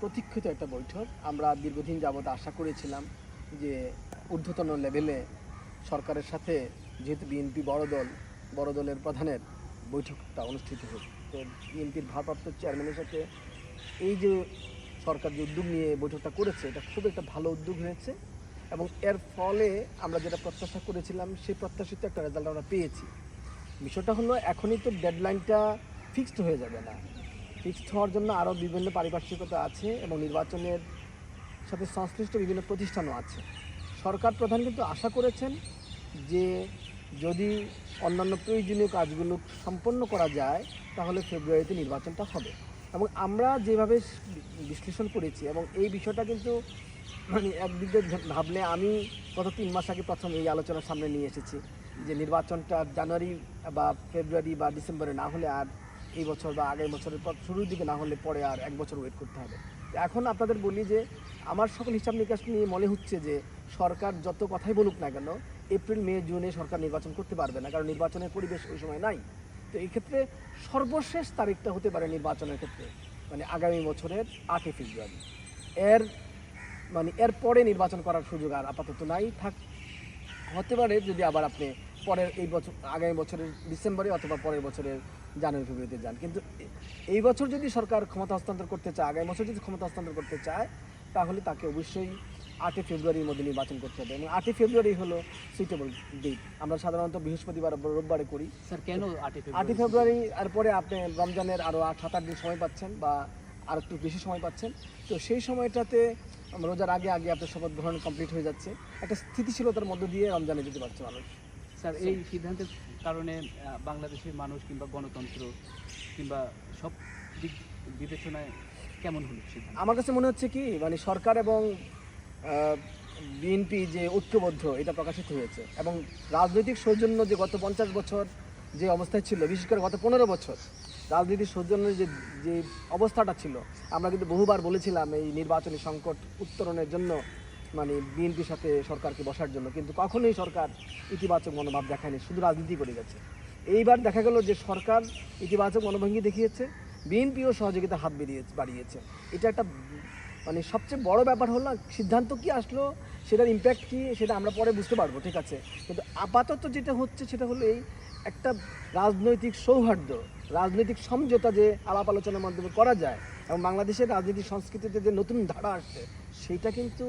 প্রতীক্ষিত একটা বৈঠক। আমরা দীর্ঘদিন যাবত আশা করেছিলাম যে ঊর্ধ্বতন লেভেলে সরকারের সাথে যেহেতু বিএনপি বড় দল, বড় দলের প্রধানের বৈঠকটা অনুষ্ঠিত হোক। তো বিএনপির ভারপ্রাপ্ত চেয়ারম্যানের সাথে এই যে সরকার যে উদ্যোগ নিয়ে বৈঠকটা করেছে, এটা খুব একটা ভালো উদ্যোগ হয়েছে এবং এর ফলে আমরা যেটা প্রত্যাশা করেছিলাম, সেই প্রত্যাশিত একটা রেজাল্ট আমরা পেয়েছি। বিষয়টা হলো, এখনই তো ডেডলাইনটা ফিক্সড হয়ে যাবে না। ফিক্সড হওয়ার জন্য আরও বিভিন্ন পারিপার্শ্বিকতা আছে এবং নির্বাচনের সাথে সংশ্লিষ্ট বিভিন্ন প্রতিষ্ঠানও আছে। সরকার প্রধান কিন্তু আশা করেছেন যে যদি অন্যান্য প্রয়োজনীয় কাজগুলো সম্পন্ন করা যায়, তাহলে ফেব্রুয়ারিতে নির্বাচনটা হবে। এবং আমরা যেভাবে বিশ্লেষণ করেছি এবং এই বিষয়টা কিন্তু মানে একদিক দিয়ে ভাবলে আমি গত তিন মাস আগে প্রথম এই আলোচনার সামনে নিয়ে এসেছি যে নির্বাচনটা জানুয়ারি বা ফেব্রুয়ারি বা ডিসেম্বরে না হলে আর এই বছর বা আগের বছরের পর শুরুর দিকে না হলে পরে আর এক বছর ওয়েট করতে হবে। এখন আপনাদের বলি যে, আমার সকল হিসাব নিকাশ নিয়ে মনে হচ্ছে যে, সরকার যত কথাই বলুক না কেন এপ্রিল মে জুনে সরকার নির্বাচন করতে পারবে না, কারণ নির্বাচনের পরিবেশ ওই সময় নাই। তো এই ক্ষেত্রে সর্বশেষ তারিখটা হতে পারে নির্বাচনের ক্ষেত্রে মানে আগামী বছরের আটই ফেব্রুয়ারি। এর মানে এর পরে নির্বাচন করার সুযোগ আর আপাতত নাই। থাক, হতে পারে যদি আবার আপনি পরের এই বছর আগামী বছরের ডিসেম্বরে অথবা পরের বছরের জানুয়ারি ফেব্রুয়ারিতে যান। কিন্তু এই বছর যদি সরকার ক্ষমতা হস্তান্তর করতে চায় আগামী বছর যদি ক্ষমতা হস্তান্তর করতে চায় তাহলে তাকে অবশ্যই আটই ফেব্রুয়ারির মধ্যে নির্বাচন করতে হবে। এবং আটই ফেব্রুয়ারি হলো সুইটেবল ডেট আমরা সাধারণত বৃহস্পতিবার রোববারে করি। স্যার কেন আটই ফেব্রুয়ারি? আর পরে আপনি রমজানের আরও আট সাত আট দিন সময় পাচ্ছেন বা আর একটু বেশি সময় পাচ্ছেন। তো সেই সময়টাতে রোজার আগে আগে আপনার শপথ গ্রহণ কমপ্লিট হয়ে যাচ্ছে। একটা স্থিতিশীলতার মধ্য দিয়ে রমজানে যেতে পারছে মানুষ। স্যার এই সিদ্ধান্তের কারণে বাংলাদেশের মানুষ কিংবা গণতন্ত্র কিংবা সব দিক বিবেচনায় কেমন হলো আমার কাছে মনে হচ্ছে কি মানে সরকার এবং বিএনপি যে ঐক্যবদ্ধ এটা প্রকাশিত হয়েছে। এবং রাজনৈতিক সৌজন্য যে গত পঞ্চাশ বছর যে অবস্থায় ছিল বিশেষ করে গত পনেরো বছর রাজনৈতিক সৌজন্যের যে যে অবস্থাটা ছিল আমরা কিন্তু বহুবার বলেছিলাম এই নির্বাচনী সংকট উত্তরণের জন্য মানে বিএনপির সাথে সরকারকে বসার জন্য। কিন্তু কখনোই সরকার ইতিবাচক মনোভাব দেখায়নি, শুধু রাজনীতি করে গেছে। এইবার দেখা গেল যে সরকার ইতিবাচক মনোভঙ্গি দেখিয়েছে, বিএনপিও সহযোগিতা হাত বেরিয়ে, বাড়িয়েছে। এটা একটা মানে সবচেয়ে বড় ব্যাপার হলো, সিদ্ধান্ত কি আসলো, সেটার ইম্প্যাক্ট কি, সেটা আমরা পরে বুঝতে পারব, ঠিক আছে? কিন্তু আপাতত যেটা হচ্ছে, সেটা হলো এই একটা রাজনৈতিক সৌহার্দ্য, রাজনৈতিক সমঝোতা যে আলাপ আলোচনার মাধ্যমে করা যায়, এবং বাংলাদেশের রাজনৈতিক সংস্কৃতিতে যে নতুন ধারা আসছে, সেটা কিন্তু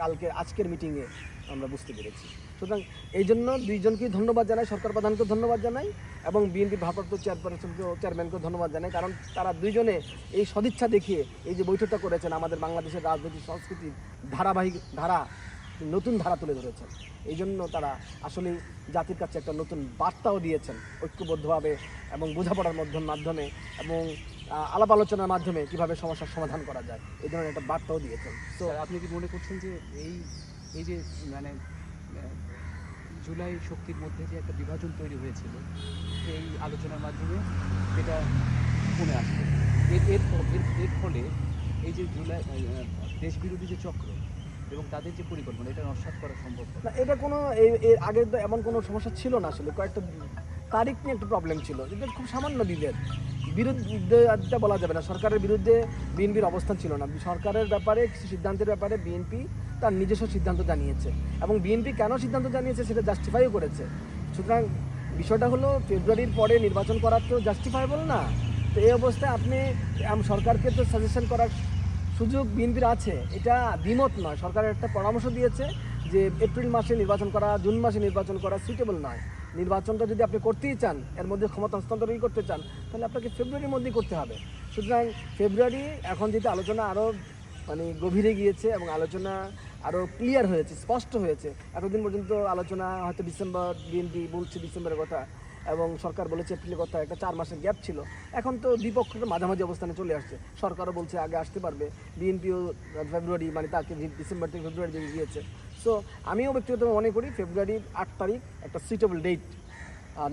কালকে আজকের মিটিংয়ে আমরা বুঝতে পেরেছি। সুতরাং এই জন্য দুইজনকেই ধন্যবাদ জানাই, সরকার প্রধানকে ধন্যবাদ জানাই এবং বিএনপি ভারপ্রাপ্ত চেয়ারপারসনকেও চেয়ারম্যানকেও ধন্যবাদ জানাই। কারণ তারা দুইজনে এই সদিচ্ছা দেখিয়ে এই যে বৈঠকটা করেছেন, আমাদের বাংলাদেশের রাজনৈতিক সংস্কৃতির ধারাবাহিক ধারা, নতুন ধারা তুলে ধরেছেন। এই জন্য তারা আসলে জাতির কাছে একটা নতুন বার্তাও দিয়েছেন ঐক্যবদ্ধভাবে এবং বোঝাপড়ার মধ্যম এবং আলাপ আলোচনার মাধ্যমে কীভাবে সমস্যার সমাধান করা যায় এই ধরনের একটা বার্তাও দিয়েছেন। তো আপনি কি মনে করছেন যে এই এই যে মানে জুলাই শক্তির মধ্যে যে একটা বিভাজন তৈরি হয়েছিল এই আলোচনার মাধ্যমে এটা কমে আসবে? এর এর এর ফলে এই যে জুলাই আহ, দেশবিরোধী যে চক্র এবং তাদের যে পরিকল্পনা এটা নস্বাত করা সম্ভব না এটা কোনো এই- এর আগে এমন কোনো সমস্যা ছিল না আসলে? কয়েকটা তারিখ নিয়ে একটু প্রবলেম ছিল এটা খুব সামান্য বিভেদ বিরুদ্ধে বলা যাবে না, সরকারের বিরুদ্ধে বিএনপির অবস্থান ছিল না। সরকারের ব্যাপারে কিছু সিদ্ধান্তের ব্যাপারে বিএনপি তার নিজস্ব সিদ্ধান্ত জানিয়েছে, এবং বিএনপি কেন সিদ্ধান্ত জানিয়েছে সেটা জাস্টিফাইও করেছে। সুতরাং বিষয়টা হলো, ফেব্রুয়ারির পরে নির্বাচন করার তো জাস্টিফাইবল না। তো এই অবস্থায় আপনি সরকারকে তো সাজেশন করার সুযোগ বিএনপির আছে। এটা দ্বিমত নয়। সরকারের একটা পরামর্শ দিয়েছে যে, এপ্রিল মাসে নির্বাচন করা, জুন মাসে নির্বাচন করা সুইটেবল নয়। নির্বাচনটা যদি আপনি করতেই চান, এর মধ্যে ক্ষমতা হস্তান্তরই করতে চান, তাহলে আপনাকে ফেব্রুয়ারির মধ্যেই করতে হবে। সুতরাং ফেব্রুয়ারি এখন যেটা আলোচনা আরও মানে গভীরে গিয়েছে এবং আলোচনা আরও ক্লিয়ার হয়েছে, স্পষ্ট হয়েছে। এতদিন পর্যন্ত আলোচনা, হয়তো ডিসেম্বর বিএনপি বলছে ডিসেম্বরের কথা, এবং সরকার বলেছে এপ্রিলের কথা, একটা চার মাসের গ্যাপ ছিল। এখন তো দ্বিপক্ষকে মাঝামাঝি অবস্থানে চলে আসছে। সরকারও বলছে আগে আসতে পারবে। বিএনপিও ফেব্রুয়ারি মানে তাকে ডিসেম্বর থেকে ফেব্রুয়ারি দিকে গিয়েছে। সো আমিও ব্যক্তিগত মনে করি ফেব্রুয়ারির আট তারিখ একটা সুইটেবল ডেট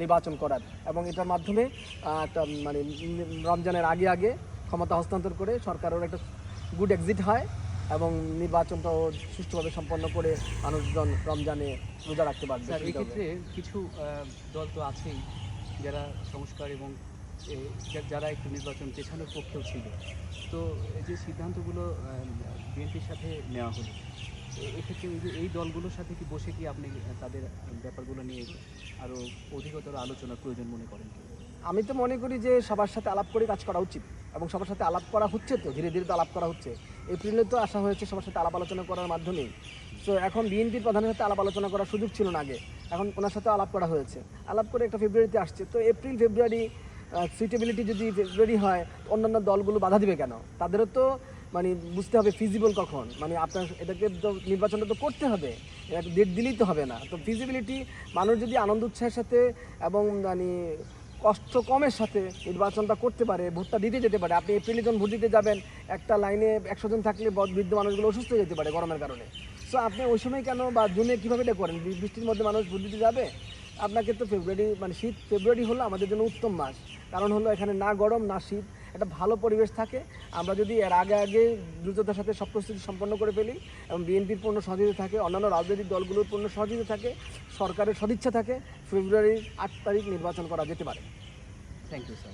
নির্বাচন করার। এবং এটার মাধ্যমে একটা মানে রমজানের আগে আগে ক্ষমতা হস্তান্তর করে সরকারের একটা গুড এক্সিট হয় এবং নির্বাচনটাও সুষ্ঠুভাবে সম্পন্ন করে মানুষজন রমজানে রোজা রাখতে পারবে। এক্ষেত্রে কিছু দল তো আছেই যারা সংস্কার এবং যারা একটু নির্বাচন পেছানোর পক্ষেও ছিল। তো এই যে সিদ্ধান্তগুলো বিএনপির সাথে নেওয়া হলো এক্ষেত্রে এই যে এই দলগুলোর সাথে কি বসে কি আপনি তাদের ব্যাপারগুলো নিয়ে আরও অধিকতর আলোচনার প্রয়োজন মনে করেন আমি তো মনে করি যে সবার সাথে আলাপ করে কাজ করা উচিত এবং সবার সাথে আলাপ করা হচ্ছে তো, ধীরে ধীরে তো আলাপ করা হচ্ছে। এপ্রিলে তো আসা হয়েছে সবার সাথে আলাপ আলোচনা করার মাধ্যমেই। তো এখন বিএনপির প্রধানের সাথে আলাপ আলোচনা করার সুযোগ ছিল না আগে। এখন ওনার সাথে আলাপ করা হয়েছে। আলাপ করে একটা ফেব্রুয়ারিতে আসছে। তো এপ্রিল, ফেব্রুয়ারি সুইটেবিলিটি যদি ফেব্রুয়ারি হয় অন্যান্য দলগুলো বাধা দিবে কেন? তাদেরও তো মানে বুঝতে হবে ফিজিবল কখন? মানে আপনার এটাকে তো নির্বাচনটা তো করতে হবে। এটা ডেট দিলেই তো হবে না। তো ফিজিবিলিটি মানুষ যদি আনন্দ উৎসাহের সাথে এবং মানে কষ্ট কমের সাথে নির্বাচনটা করতে পারে, ভোটটা দিতে যেতে পারে, আপনি এপ্রিলে যখন ভোট দিতে যাবেন, একটা লাইনে একশো জন থাকলে বদ- বৃদ্ধ মানুষগুলো অসুস্থ হয়ে যেতে পারে গরমের কারণে। সো আপনি ওই সময় কেন বা জুনে কীভাবে এটা করেন? বৃষ্টির মধ্যে মানুষ ভোট দিতে যাবে? আপনাকে তো ফেব্রুয়ারি মানে শীত ফেব্রুয়ারি হলো আমাদের জন্য উত্তম মাস। কারণ হলো এখানে না গরম, না শীত। একটা ভালো পরিবেশ থাকে। আমরা যদি এর আগে আগে দ্রুততার সাথে সব প্রস্তুতি সম্পন্ন করে ফেলি এবং বিএনপির পূর্ণ সহযোগিতা থাকে, অন্যান্য রাজনৈতিক দলগুলোর পূর্ণ সহযোগিতা থাকে, সরকারের সদিচ্ছা থাকে, ফেব্রুয়ারির আট তারিখ নির্বাচন করা যেতে পারে। Thank you sir